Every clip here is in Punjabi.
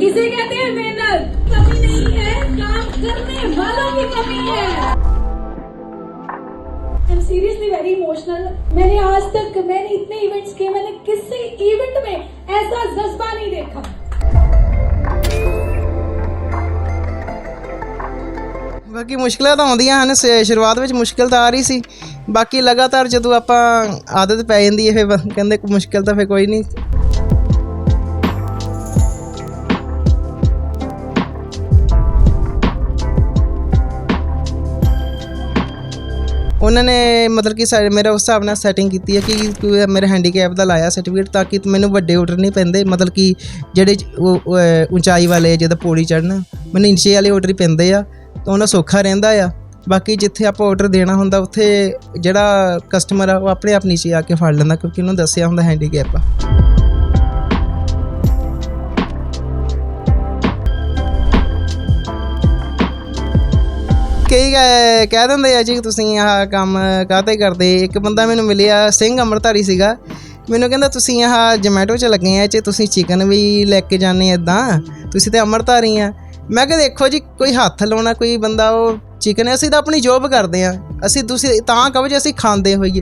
इसे कहते हैं मेहनत कमी नहीं है काम करने वालों की कमी है I am seriously very emotional मैंने आज तक मैंने इतने इवेंट्स किए मैंने किसी इवेंट में ऐसा जज्बा नहीं देखा ਬਾਕੀ ਮੁਸ਼ਕਲਾਂ ਤਾਂ ਆਉਂਦੀਆਂ ਹਨ ਸ- ਸ਼ੁਰੂਆਤ ਵਿੱਚ ਮੁਸ਼ਕਲ ਤਾਂ ਆ ਰਹੀ ਸੀ ਬਾਕੀ ਲਗਾਤਾਰ ਜਦੋਂ ਆਪਾਂ ਆਦਤ ਪੈ ਜਾਂਦੀ ਹੈ ਫਿਰ ਬ- ਕਹਿੰਦੇ ਕੋਈ ਮੁਸ਼ਕਲ ਤਾਂ ਫਿਰ ਕੋਈ ਨਹੀਂ ਉਹਨਾਂ ਨੇ ਮਤਲਬ ਕਿ ਸਾਡੇ ਮੇਰੇ ਉਸ ਹਿਸਾਬ ਨਾਲ ਸੈਟਿੰਗ ਕੀਤੀ ਹੈ ਕਿ ਕੋਈ ਮੇਰੇ ਹੈਂਡੀਕੈਪ ਦਾ ਲਾਇਆ ਸਰਟੀਫਿਕੇਟ ਤਾਂ ਕਿ ਮੈਨੂੰ ਵੱਡੇ ਆਰਡਰ ਨਹੀਂ ਪੈਂਦੇ, ਮਤਲਬ ਕਿ ਜਿਹੜੇ ਉਹ ਉਚਾਈ ਵਾਲੇ ਜਦੋਂ ਪੌੜੀ ਚੜ੍ਹਨਾ, ਮੈਨੂੰ ਇੰਚੇ ਵਾਲੇ ਆਰਡਰ ਹੀ ਪੈਂਦੇ ਆ, ਤਾਂ ਉਹਨਾਂ ਸੌਖਾ ਰਹਿੰਦਾ ਆ। ਬਾਕੀ ਜਿੱਥੇ ਆਪਾਂ ਆਰਡਰ ਦੇਣਾ ਹੁੰਦਾ, ਉੱਥੇ ਜਿਹੜਾ ਕਸਟਮਰ ਆ, ਉਹ ਆਪਣੇ ਆਪ ਨੀਚੇ ਆ ਕੇ ਫੜ ਲੈਂਦਾ, ਕਿਉਂਕਿ ਉਹਨੂੰ ਦੱਸਿਆ ਹੁੰਦਾ ਹੈਂਡੀਕੈਪ ਆ। ਕਈ ਕਹਿ ਕਹਿ ਦਿੰਦੇ ਆ ਜੀ ਤੁਸੀਂ ਆਹ ਕੰਮ ਕਾਹਤੇ ਕਰਦੇ? ਇੱਕ ਬੰਦਾ ਮੈਨੂੰ ਮਿਲਿਆ, ਸਿੰਘ ਅੰਮ੍ਰਿਤਧਾਰੀ ਸੀਗਾ। ਮੈਨੂੰ ਕਹਿੰਦਾ, ਤੁਸੀਂ ਆਹ ਜੋਮੈਟੋ 'ਚ ਲੱਗੇ ਆ ਚ ਤੁਸੀਂ ਚਿਕਨ ਵੀ ਲੈ ਕੇ ਜਾਂਦੇ ਇਦਾਂ ਤੁਸੀਂ ਤੇ ਅੰਮ੍ਰਿਤਧਾਰੀ ਆ। ਮੈਂ ਕਿਹਾ, ਦੇਖੋ ਜੀ, ਕੋਈ ਹੱਥ ਲਾਉਣਾ ਕੋਈ ਬੰਦਾ, ਉਹ ਚਿਕਨ ਅਸੀਂ ਤਾਂ ਆਪਣੀ ਜੋਬ ਕਰਦੇ ਆ। ਅਸੀਂ ਤੁਸੀਂ ਤਾਂ ਕਹੋ ਜੇ ਅਸੀਂ ਖਾਂਦੇ ਹੋਈਏ।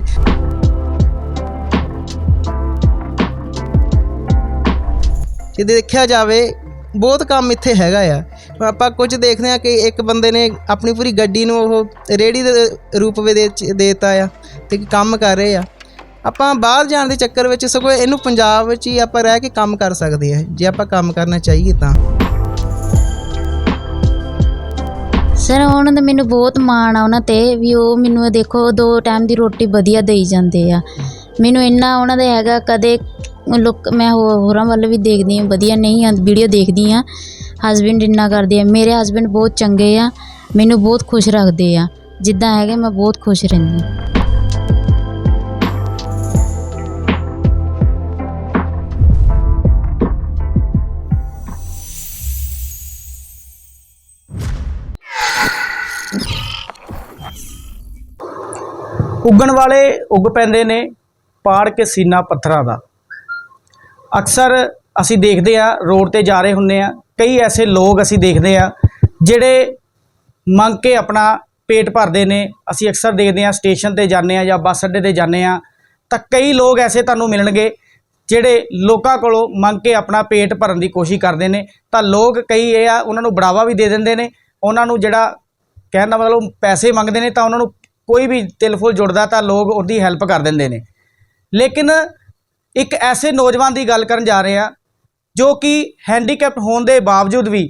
ਜੇ ਦੇਖਿਆ ਜਾਵੇ ਬਹੁਤ ਕੰਮ ਇੱਥੇ ਹੈਗਾ ਆ। ਆਪਾਂ ਕੁਝ ਦੇਖਦੇ ਆ ਕਿ ਇੱਕ ਬੰਦੇ ਨੇ ਆਪਣੀ ਪੂਰੀ ਗੱਡੀ ਨੂੰ ਉਹ ਰੇੜੀ ਦੇ ਰੂਪ ਵਿੱਚ ਦੇ ਦੇਤਾ ਆ ਤੇ ਕੰਮ ਕਰ ਰਹੇ ਆ। ਆਪਾਂ ਬਾਹਰ ਜਾਣ ਦੇ ਚੱਕਰ ਵਿੱਚ ਸਗੋਂ ਇਹਨੂੰ ਪੰਜਾਬ ਵਿੱਚ ਹੀ ਆਪਾਂ ਰਹਿ ਕੇ ਕੰਮ ਕਰ ਸਕਦੇ ਆ। ਜੇ ਆਪਾਂ ਕੰਮ ਕਰਨਾ ਚਾਹੀਏ ਤਾਂ। ਸਰ, ਉਹਨਾਂ ਦਾ ਮੈਨੂੰ ਬਹੁਤ ਮਾਣ ਆ ਉਹਨਾਂ ਤੇ ਵੀ ਉਹ ਮੈਨੂੰ ਦੇਖੋ, ਦੋ ਟਾਈਮ ਦੀ ਰੋਟੀ ਵਧੀਆ ਦੇਈ ਜਾਂਦੇ ਆ। ਮੈਨੂੰ ਇੰਨਾ ਉਹਨਾਂ ਦਾ ਹੈਗਾ, ਕਦੇ ਲੋਕ, ਮੈਂ ਹੋ- ਹੋਰਾਂ ਵੱਲ ਵੀ ਦੇਖਦੀ ਹਾਂ, ਵਧੀਆ ਨਹੀਂ ਆ ਵੀਡੀਓ ਦੇਖਦੀ ਹਾਂ। ਹਸਬੈਂਡ ਇੰਨਾ ਕਰਦੇ ਆ। ਮੇਰੇ ਹਸਬੈਂਡ ਬਹੁਤ ਚੰਗੇ ਆ। ਮੈਨੂੰ ਬਹੁਤ ਖੁਸ਼ ਰੱਖਦੇ ਆ। ਜਿੱਦਾਂ ਹੈਗੇ ਮੈਂ ਬਹੁਤ ਖੁਸ਼ ਰਹਿੰਦੀ ਹਾਂ। ਉੱਗਣ ਵਾਲੇ ਉੱਗ ਪੈਂਦੇ ਨੇ ਪਾੜ ਕੇ ਸੀਨਾ ਪੱਥਰਾਂ ਦਾ। ਅਕਸਰ ਅਸੀਂ ਦੇਖਦੇ ਆ, ਰੋਡ ਤੇ ਜਾ ਰਹੇ ਹੁੰਨੇ ਆ, ਕਈ ਐਸੇ ਲੋਕ ਅਸੀਂ ਦੇਖਦੇ ਆ, ਜਿਹੜੇ ਮੰਗ ਕੇ ਆਪਣਾ ਪੇਟ ਭਰਦੇ ਨੇ, ਅਸੀਂ ਅਕਸਰ ਦੇਖਦੇ ਆ, ਸਟੇਸ਼ਨ ਤੇ ਜਾਂਦੇ ਆ ਜਾਂ ਬੱਸ ਅੱਡੇ ਤੇ ਜਾਂਦੇ ਆ, ਤਾਂ ਕਈ ਲੋਕ ਐਸੇ ਤੁਹਾਨੂੰ ਮਿਲਣਗੇ, ਜਿਹੜੇ ਲੋਕਾਂ ਕੋਲੋਂ ਮੰਗ ਕੇ ਆਪਣਾ ਪੇਟ ਭਰਨ ਦੀ ਕੋਸ਼ਿਸ਼ ਕਰਦੇ ਨੇ, ਤਾਂ ਲੋਕ ਕਈ ਇਹ ਆ, ਉਹਨਾਂ ਨੂੰ ਬੜਾਵਾ ਵੀ ਦੇ ਦਿੰਦੇ ਨੇ, ਉਹਨਾਂ ਨੂੰ ਜਿਹੜਾ ਕਹਿਣ ਦਾ ਮਤਲਬ ਪੈਸੇ ਮੰਗਦੇ ਨੇ, ਤਾਂ ਉਹਨਾਂ ਨੂੰ ਕੋਈ ਵੀ ਤਿਲ ਫੁੱਲ ਜੁੜਦਾ, ਤਾਂ ਲੋਕ ਉਹਦੀ ਹੈਲਪ ਕਰ ਦਿੰਦੇ ਨੇ। ਲੇਕਿਨ ਇੱਕ ਐਸੇ ਨੌਜਵਾਨ ਦੀ ਗੱਲ ਕਰਨ ਜਾ ਰਹੇ ਹਾਂ, ਜੋ ਕਿ ਹੈਂਡੀਕੈਪਟ ਹੋਣ ਦੇ ਬਾਵਜੂਦ ਵੀ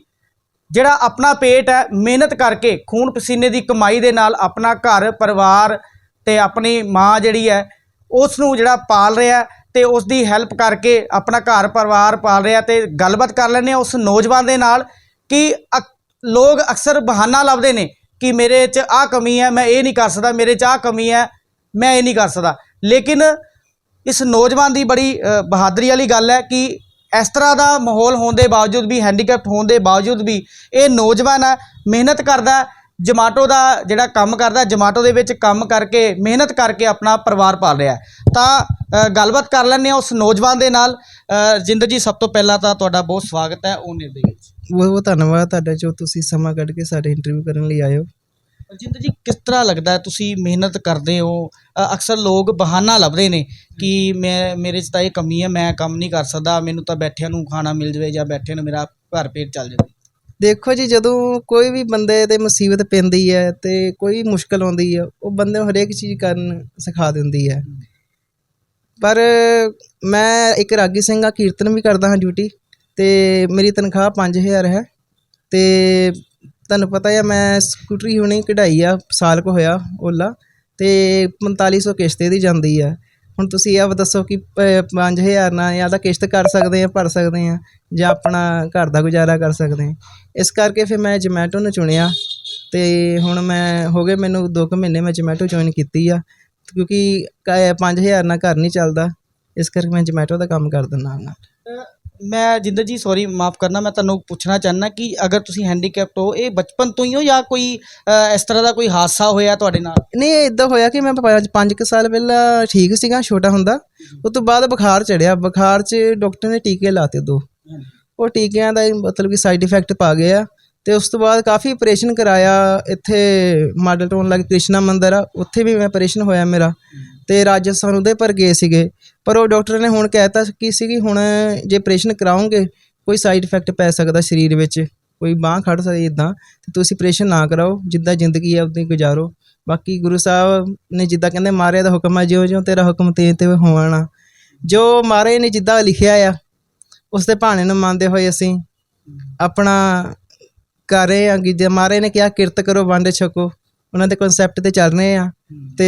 ਜਿਹੜਾ ਆਪਣਾ ਪੇਟ ਹੈ, ਮਿਹਨਤ ਕਰਕੇ ਖੂਨ ਪਸੀਨੇ ਦੀ ਕਮਾਈ ਦੇ ਨਾਲ ਆਪਣਾ ਘਰ, ਪਰਿਵਾਰ ਤੇ ਆਪਣੀ ਮਾਂ ਜਿਹੜੀ ਹੈ ਉਸ ਨੂੰ ਜਿਹੜਾ ਪਾਲ ਰਿਹਾ ਤੇ ਉਸ ਦੀ ਹੈਲਪ ਕਰਕੇ ਆਪਣਾ ਘਰ, ਪਰਿਵਾਰ ਪਾਲ ਰਿਹਾ ਤੇ ਗੱਲਬਾਤ ਕਰ ਲੈਂਦੇ ਆ ਉਸ ਨੌਜਵਾਨ ਦੇ ਨਾਲ ਕਿ ਅਕ- ਲੋਕ ਅਕਸਰ ਬਹਾਨਾ ਲੱਭਦੇ ਨੇ ਕਿ ਮੇਰੇ 'ਚ ਆਹ ਕਮੀ ਹੈ, ਮੈਂ ਇਹ ਨਹੀਂ ਕਰ ਸਕਦਾ, ਮੇਰੇ 'ਚ ਆਹ ਕਮੀ ਹੈ, ਮੈਂ ਇਹ ਨਹੀਂ ਕਰ ਸਕਦਾ। ਲੇਕਿਨ ਇਸ ਨੌਜਵਾਨ ਦੀ ਬੜੀ ਬਹਾਦਰੀ ਵਾਲੀ ਗੱਲ ਹੈ ਕਿ ਇਸ ਤਰ੍ਹਾਂ ਦਾ ਮਾਹੌਲ ਹੋਣ ਦੇ ਬਾਵਜੂਦ ਵੀ ਹੈਂਡੀਕੈਪਟ ਹੋਣ ਦੇ ਬਾਵਜੂਦ ਵੀ ਇਹ ਨੌਜਵਾਨ ਹੈ ਮਿਹਨਤ ਕਰਦਾ ਜਮਾਟੋ ਦਾ ਜਿਹੜਾ ਕੰਮ ਕਰਦਾ ਜਮਾਟੋ ਦੇ ਵਿੱਚ ਕੰਮ ਕਰਕੇ ਮਿਹਨਤ ਕਰਕੇ ਆਪਣਾ ਪਰਿਵਾਰ ਪਾਲ ਰਿਹਾ ਤਾਂ ਗੱਲਬਾਤ ਕਰ ਲੈਂਦੇ ਆ ਉਸ ਨੌਜਵਾਨ ਦੇ ਨਾਲ। ਅ, ਜਿੰਦਰ ਜੀ ਸਭ ਤੋਂ ਪਹਿਲਾਂ ਤਾਂ ਤੁਹਾਡਾ ਬਹੁਤ ਸਵਾਗਤ ਹੈ ਉਹਨੇ ਦੇ ਵਿੱਚ ਬਹੁਤ ਬਹੁਤ ਧੰਨਵਾਦ ਤੁਹਾਡਾ ਜੋ ਤੁਸੀਂ ਸਮਾਂ ਕੱਢ ਕੇ ਸਾਡੇ ਇੰਟਰਵਿਊ ਕਰਨ ਲਈ ਆਏ ਹੋ। ਜਿੰਦਰ ਜੀ ਕਿਸ ਤਰ੍ਹਾਂ ਲੱਗਦਾ ਤੁਸੀਂ ਮਿਹਨਤ ਕਰਦੇ ਹੋ। ਅ, ਅਕਸਰ ਲੋਕ ਬਹਾਨਾ ਲੱਭਦੇ ਨੇ ਕਿ ਮੈਂ ਮੇਰੇ 'ਚ ਤਾਂ ਇਹ ਕਮੀ ਹੈ ਮੈਂ ਕੰਮ ਨਹੀਂ ਕਰ ਸਕਦਾ ਮੈਨੂੰ ਤਾਂ ਬੈਠਿਆਂ ਨੂੰ ਖਾਣਾ ਮਿਲ ਜਾਵੇ ਜਾਂ ਬੈਠੇ ਨੂੰ ਮੇਰਾ ਘਰ ਪੇਟ ਚੱਲ ਜਾਵੇ। ਦੇਖੋ ਜੀ ਜਦੋਂ ਕੋਈ ਵੀ ਬੰਦੇ ਤੇ ਮੁਸੀਬਤ ਪੈਂਦੀ ਹੈ ਤੇ ਕੋਈ ਮੁਸ਼ਕਲ ਆਉਂਦੀ ਹੈ ਉਹ ਬੰਦੇ ਨੂੰ ਹਰੇਕ ਚੀਜ਼ ਕਰਨ ਸਿਖਾ ਦਿੰਦੀ ਹੈ। ਪਰ ਮੈਂ ਇੱਕ ਰਾਗੀ ਸਿੰਘ ਆ ਕੀਰਤਨ ਵੀ ਕਰਦਾ ਹਾਂ ਡਿਊਟੀ ਤੇ ਮੇਰੀ ਤਨਖਾਹ 5000 ਹੈ ਤੇ ਤੁਹਾਨੂੰ ਪਤਾ ਆ, ਮੈਂ ਸਕੂਟਰੀ ਹੁਣੀ ਕਢਾਈ ਆ, ਸਾਲ ਕੁ ਹੋਇਆ ਓਲਾ ਅਤੇ ਪੰਤਾਲੀ ਸੌ ਕਿਸ਼ਤ ਇਹਦੀ ਜਾਂਦੀ ਆ। ਹੁਣ ਤੁਸੀਂ ਇਹ ਦੱਸੋ ਕਿ ਪ- 5000 ਨਾਲ ਜਾਂ ਤਾਂ ਕਿਸ਼ਤ ਕਰ ਸਕਦੇ ਆ, ਭਰ ਸਕਦੇ ਆ, ਜਾਂ ਆਪਣਾ ਘਰ ਦਾ ਗੁਜ਼ਾਰਾ ਕਰ ਸਕਦੇ ਆ। ਇਸ ਕਰਕੇ ਫਿਰ ਮੈਂ ਜਮੈਟੋ ਨੂੰ ਚੁਣਿਆ ਅਤੇ ਹੁਣ ਮੈਂ, ਹੋ ਗਏ ਮੈਨੂੰ ਦੋ ਕੁ ਮਹੀਨੇ ਮੈਂ ਜਮੈਟੋ ਜੁਆਇਨ ਕੀਤੀ ਆ, ਕਿਉਂਕਿ ਕ- 5000 ਨਾਲ ਘਰ ਨਹੀਂ ਚੱਲਦਾ, ਇਸ ਕਰਕੇ ਮੈਂ ਜਮੈਟੋ ਦਾ ਕੰਮ ਕਰ ਦਿੰਦਾ ਹਾਂ। ਮੈਂ ਜਿੰਦਰ ਜੀ ਸੌਰੀ ਮਾਫ ਕਰਨਾ ਮੈਂ ਤੁਹਾਨੂੰ ਪੁੱਛਣਾ ਚਾਹੁੰਦਾ ਕਿ ਅਗਰ ਤੁਸੀਂ ਹੈਂਡੀਕੈਪਟ ਹੋ ਇਹ ਬਚਪਨ ਤੋਂ ਹੀ ਹੋ ਜਾਂ ਕੋਈ ਅ, ਇਸ ਤਰ੍ਹਾਂ ਦਾ ਕੋਈ ਹਾਦਸਾ ਹੋਇਆ ਤੁਹਾਡੇ ਨਾਲ? ਨਹੀਂ ਇਹ ਇਦਾਂ ਹੋਇਆ ਕਿ ਮੈਂ ਪੰਜ ਪੰਜ ਕੁ ਸਾਲ ਪਹਿਲਾਂ ਠੀਕ ਸੀਗਾ ਛੋਟਾ ਹੁੰਦਾ। ਉਸ ਤੋਂ ਬਾਅਦ ਬੁਖਾਰ ਚੜਿਆ। ਬੁਖਾਰ 'ਚ ਡਾਕਟਰ ਨੇ ਟੀਕੇ ਲਾਤੇ ਦੋ। ਉਹ ਟੀਕਿਆਂ ਦਾ ਹੀ ਮਤਲਬ ਕਿ ਸਾਈਡ ਇਫੈਕਟ ਪਾ ਗਏ ਆ। ਤੇ ਉਸ ਤੋਂ ਬਾਅਦ ਕਾਫੀ ਆਪਰੇਸ਼ਨ ਕਰਾਇਆ। ਇੱਥੇ ਮਾਡਲ ਟਾਊਨ ਲੱਗ ਕ੍ਰਿਸ਼ਨਾ ਮੰਦਿਰ ਆ। ਉੱਥੇ ਵੀ ਮੈਂ ਆਪਰੇਸ਼ਨ ਹੋਇਆ ਮੇਰਾ। ਤੇ ਰਾਜਸਥਾਨ ਉਹਦੇ ਪਰ ਗਏ ਸੀਗੇ। ਪਰ ਉਹ ਡਾਕਟਰ ਨੇ ਹੁਣ ਕਹਿਤਾ ਕੀ ਸੀ ਕਿ ਹੁਣ ਜੇ ਆਪਰੇਸ਼ਨ ਕਰਾਉਂਗੇ ਕੋਈ ਸਾਈਡ ਇਫੈਕਟ ਪੈ ਸਕਦਾ ਸਰੀਰ ਵਿੱਚ, ਕੋਈ ਬਾਹ ਖੜ ਸਕਦੀ ਇਦਾਂ ਤੇ ਤੁਸੀਂ ਆਪਰੇਸ਼ਨ ਨਾ ਕਰਾਓ, ਜਿੱਦਾਂ ਜ਼ਿੰਦਗੀ ਹੈ ਉਦਾਂ ਹੀ ਗੁਜ਼ਾਰੋ। ਬਾਕੀ ਗੁਰੂ ਸਾਹਿਬ ਨੇ ਜਿੱਦਾਂ ਕਹਿੰਦੇ ਮਾਰੇ ਦਾ ਹੁਕਮ ਹੈ, ਜਿਉਂ ਜਿਉਂ ਤੇਰਾ ਹੁਕਮ ਤੇ ਤੇ ਹੋਣਾ। ਜੋ ਮਾਰੇ ਨੇ ਜਿੱਦਾਂ ਲਿਖਿਆ ਆ ਉਸ ਦੇ ਭਾਣੇ ਨੂੰ ਮੰਨਦੇ ਹੋਏ ਅਸੀਂ ਆਪਣਾ ਕਰ ਰਹੇ ਹਾਂ ਕਿ ਜੇ ਮਾਰੇ ਨੇ ਕਿਹਾ, ਕਿਰਤ ਕਰੋ, ਵੰਡ ਛਕੋ। ਉਹਨਾਂ ਦੇ ਕਨਸੈਪਟ ਤੇ ਚੱਲ ਰਹੇ ਆ ਤੇ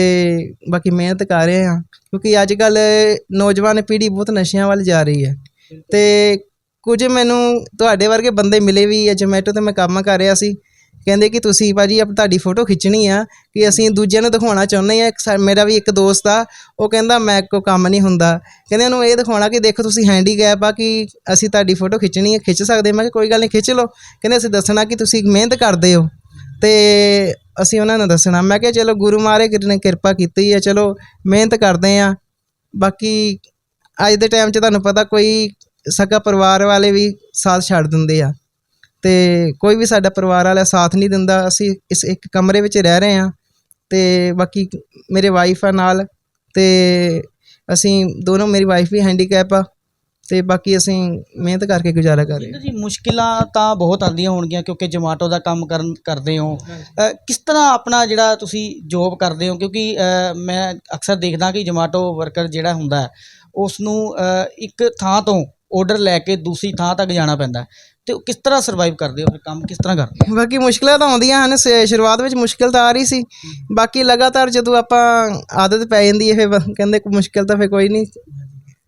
ਬਾਕੀ ਮਿਹਨਤ ਕਰ ਰਹੇ ਆ ਕਿਉਂਕਿ ਅੱਜ ਕੱਲ ਨੌਜਵਾਨ ਪੀੜ੍ਹੀ ਬਹੁਤ ਨਸ਼ਿਆਂ ਵੱਲ ਜਾ ਰਹੀ ਹੈ। ਤੇ ਕੁਝ ਮੈਨੂੰ ਤੁਹਾਡੇ ਵਰਗੇ ਬੰਦੇ ਮਿਲੇ ਵੀ ਆ ਜੋਮੈਟੋ ਤੇ ਮੈਂ ਕੰਮ ਕਰ ਰਿਹਾ ਸੀ। ਕਹਿੰਦੇ ਕਿ ਤੁਸੀਂ ਭਾਜੀ ਆਪ ਤੁਹਾਡੀ ਫੋਟੋ ਖਿੱਚਣੀ ਆ ਕਿ ਅਸੀਂ ਦੂਜਿਆਂ ਨੂੰ ਦਿਖਾਉਣਾ ਚਾਹੁੰਦੇ ਆ। ਮੇਰਾ ਵੀ ਇੱਕ ਦੋਸਤ ਆ ਉਹ ਕਹਿੰਦਾ ਮੈਂ ਕੋ ਕੰਮ ਨਹੀਂ ਹੁੰਦਾ। ਕਹਿੰਦੇ ਉਹਨੂੰ ਇਹ ਦਿਖਾਉਣਾ ਕਿ ਦੇਖੋ ਤੁਸੀਂ ਹੈਂਡੀਕੈਪ ਆ ਕਿ ਅਸੀਂ ਤੁਹਾਡੀ ਫੋਟੋ ਖਿੱਚਣੀ ਹੈ ਖਿੱਚ ਸਕਦੇ ਮੈਂ ਕਿਹਾ ਕੋਈ ਗੱਲ ਨਹੀਂ ਖਿੱਚ ਲਓ। ਕਹਿੰਦੇ ਅਸੀਂ ਦੱਸਣਾ ਕਿ ਤੁਸੀਂ ਮਿਹਨਤ ਕਰਦੇ ਹੋ। ਤੇ ਅਸੀਂ ਉਹਨਾਂ ਨੂੰ ਦੱਸਣਾ, ਮੈਂ ਕਿਹਾ ਚਲੋ ਗੁਰੂ ਮਹਾਰਾਜ ਨੇ ਕਿਰਪਾ ਕੀਤੀ ਹੈ, ਚਲੋ ਮਿਹਨਤ ਕਰਦੇ ਆ ਬਾਕੀ ਅੱਜ ਦੇ ਟਾਈਮ 'ਚ ਤੁਹਾਨੂੰ ਪਤਾ ਕੋਈ ਸਕਾ ਪਰਿਵਾਰ ਵਾਲੇ ਵੀ ਸਾਥ ਛੱਡ ਦਿੰਦੇ ਆ ਤੇ ਕੋਈ ਵੀ ਸਾਡਾ ਪਰਿਵਾਰ ਵਾਲਾ ਸਾਥ ਨਹੀਂ ਦਿੰਦਾ, ਅਸੀਂ ਇਸ ਇੱਕ ਕਮਰੇ ਵਿੱਚ ਰਹਿ ਰਹੇ ਹਾਂ ਤੇ ਬਾਕੀ ਮੇਰੇ ਵਾਈਫ ਆ ਨਾਲ ਤੇ ਅਸੀਂ ਦੋਨੋਂ, ਮੇਰੀ ਵਾਈਫ ਵੀ ਹੈਂਡੀਕੈਪ ਆ। ਤੇ ਬਾਕੀ ਅਸੀਂ ਮਿਹਨਤ ਕਰਕੇ ਗੁਜ਼ਾਰਾ ਕਰ ਰਹੇ ਜਿੰਦਰ ਜੀ ਮੁਸ਼ਕਿਲਾਂ ਤਾਂ ਬਹੁਤ ਆਉਂਦੀਆਂ ਹੋਣਗੀਆਂ ਕਿਉਂਕਿ ਜੋਮਾਟੋ ਦਾ ਕੰਮ ਕਰਨ ਕਰਦੇ ਹੋ। ਕਿਸ ਤਰ੍ਹਾਂ ਆਪਣਾ ਜਿਹੜਾ ਤੁਸੀਂ ਜੋਬ ਕਰਦੇ ਹੋ? ਕਿਉਂਕਿ ਮੈਂ ਅਕਸਰ ਦੇਖਦਾ ਕਿ ਜੋਮਾਟੋ ਵਰਕਰ ਜਿਹੜਾ ਹੁੰਦਾ ਹੈ ਉਸ ਨੂੰ ਇੱਕ ਥਾਂ ਤੋਂ ਆਰਡਰ ਲੈ ਕੇ ਦੂਸਰੀ ਥਾਂ ਤੱਕ ਜਾਣਾ ਪੈਂਦਾ ਹੈ। ਤੇ ਉਹ ਕਿਸ ਤਰ੍ਹਾਂ ਸਰਵਾਈਵ ਕਰਦੇ ਹੋ? ਫਿਰ ਕੰਮ ਕਿਸ ਤਰ੍ਹਾਂ ਕਰਦੇ ਹੋ? ਬਾਕੀ ਮੁਸ਼ਕਲਾਂ ਤਾਂ ਆਉਂਦੀਆਂ ਹਨ ਸ਼ੁਰੂਆਤ ਵਿੱਚ ਮੁਸ਼ਕਲ ਤਾਂ ਆ ਰਹੀ ਸੀ। ਬਾਕੀ ਲਗਾਤਾਰ ਜਦੋਂ ਆਪਾਂ ਆਦਤ ਪੈ ਜਾਂਦੀ ਹੈ ਫਿਰ ਕਹਿੰਦੇ ਕੋਈ ਮੁਸ਼ਕਲ ਤਾਂ ਫਿਰ ਕੋਈ ਨਹੀਂ